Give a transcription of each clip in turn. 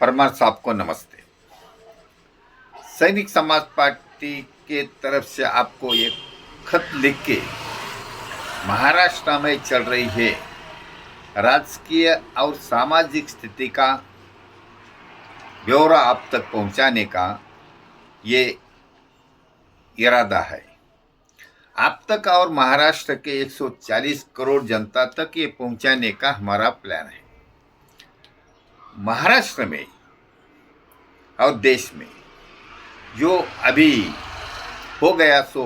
परमार साहब को नमस्ते। सैनिक समाज पार्टी के तरफ़ से आपको एक खत लिख के महाराष्ट्र में चल रही है। राजकीय और सामाजिक स्थिति का ब्यौरा आप तक पहुँचाने का ये इरादा है। आप तक और महाराष्ट्र के 140 करोड़ जनता तक ये पहुँचाने का हमारा प्लान है। महाराष्ट्र में और देश में जो अभी हो गया सो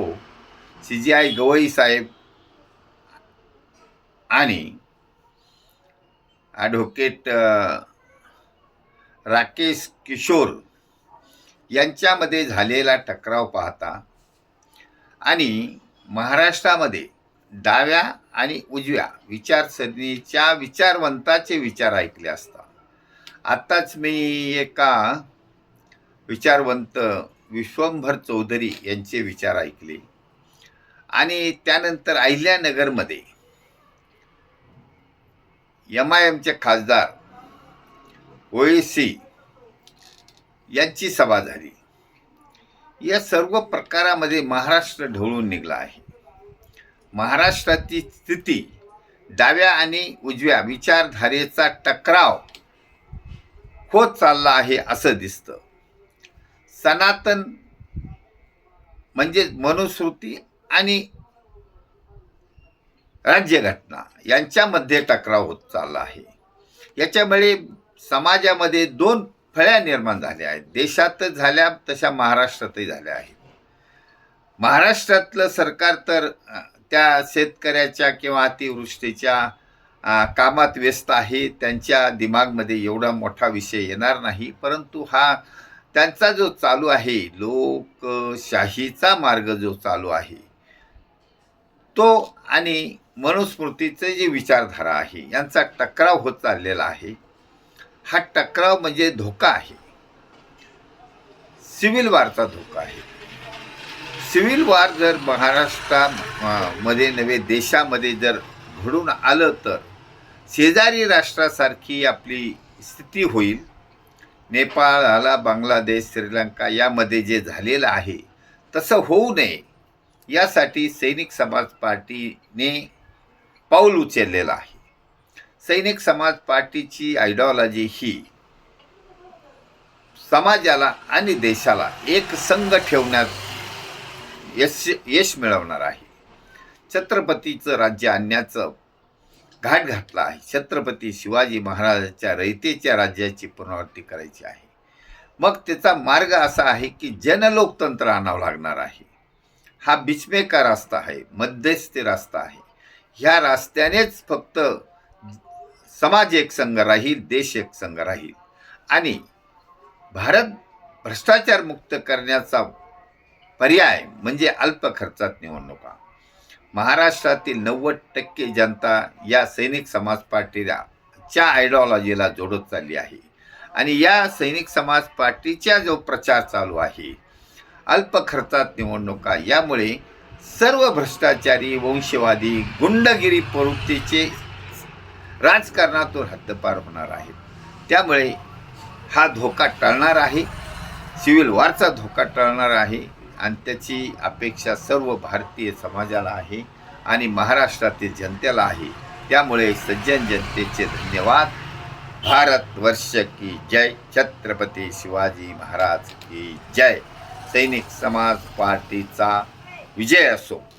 सी जी आय गवई साहेब आणि ॲडव्होकेट राकेश किशोर यांच्यामध्ये झालेला टकराव पाहता आणि महाराष्ट्रामध्ये डाव्या आणि उजव्या विचारसरणीच्या विचारवंताचे विचार ऐकले असतात आत्ताच मी एका विचारवंत विश्वंभर चौधरी यांचे विचार ऐकले. आणि त्यानंतर अहिल्यानगरमध्ये एम आय एमचे खासदार ओएसी यांची सभा झाली. या सर्व प्रकारामध्ये महाराष्ट्र ढवळून निघला आहे. महाराष्ट्राची स्थिती डाव्या आणि उजव्या विचारधारेचा टकराव होत चालला आहे असं दिसतं. सनातन म्हणजे मनुस्मृती आणि राज्यघटना यांच्यामध्ये टकराव होत चालला आहे. याच्यामुळे समाजामध्ये दोन फळ्या निर्माण झाल्या आहेत. देशातच झाल्या तशा महाराष्ट्रातही झाल्या आहेत. महाराष्ट्रातलं सरकार तर त्या शेतकऱ्याच्या किंवा अतिवृष्टीच्या कामात व्यस्त आहे त्यांच्या दिमागमध्ये एवढा मोठा विषय येणार नाही. परंतु हा त्यांचा जो चालू आहे लोकशाहीचा मार्ग जो चालू आहे तो आणि मनुस्मृतीचे जे विचारधारा आहे यांचा टकराव होत चाललेला आहे. हा टकराव म्हणजे धोका आहे. सिव्हिल वारचा धोका आहे. सिव्हिल वार जर महाराष्ट्रामध्ये नव्हे देशामध्ये जर घडून आलं तर शेजारी राष्ट्रासारखी आपली स्थिती होईल. नेपाळ आला बांगलादेश श्रीलंका यामध्ये जे झालेलं आहे तसं होऊ नये. यासाठी सैनिक समाज पार्टीने पाऊल उचललेलं आहे. सैनिक समाज पार्टीची आयडिओलॉजी ही समाजाला आणि देशाला एक संघ ठेवण्यात यश यश मिळवणार आहे. छत्रपतीचं राज्य आणण्याचं घाट घातला आहे. छत्रपती शिवाजी महाराजांच्या रयतेच्या राज्याची पुनरावृत्ती करायची आहे. मग त्याचा मार्ग असा आहे की जनलोकतंत्र आणावं लागणार आहे. हा बिचमेका रास्ता आहे मध्यस्थी रास्ता आहे. ह्या रस्त्यानेच फक्त समाज एक संघ राहील देश एक संघ राहील. आणि भारत भ्रष्टाचार मुक्त करण्याचा पर्याय म्हणजे अल्प खर्चात निवडणुका. महाराष्ट्रातील नव्वद टक्के जनता या सैनिक समाज पार्टीच्या आयडिओलॉजीला जोडत चालली आहे. आणि या सैनिक समाज पार्टीचा जो प्रचार चालू आहे अल्प खर्चात निवडणुका यामुळे सर्व भ्रष्टाचारी वंशवादी गुंडगिरी प्रवृत्तीचे राजकारणातून हद्दपार होणार आहेत. त्यामुळे हा धोका टळणार आहे सिव्हिल वॉरचा धोका टळणार आहे. आणि त्याची अपेक्षा सर्व भारतीय समाजाला आहे आणि महाराष्ट्रातील जनतेला आहे. त्यामुळे सज्जन जनतेचे धन्यवाद. भारत वर्ष की जय. छत्रपती शिवाजी महाराज की जय. सैनिक समाज पार्टीचा विजय असो.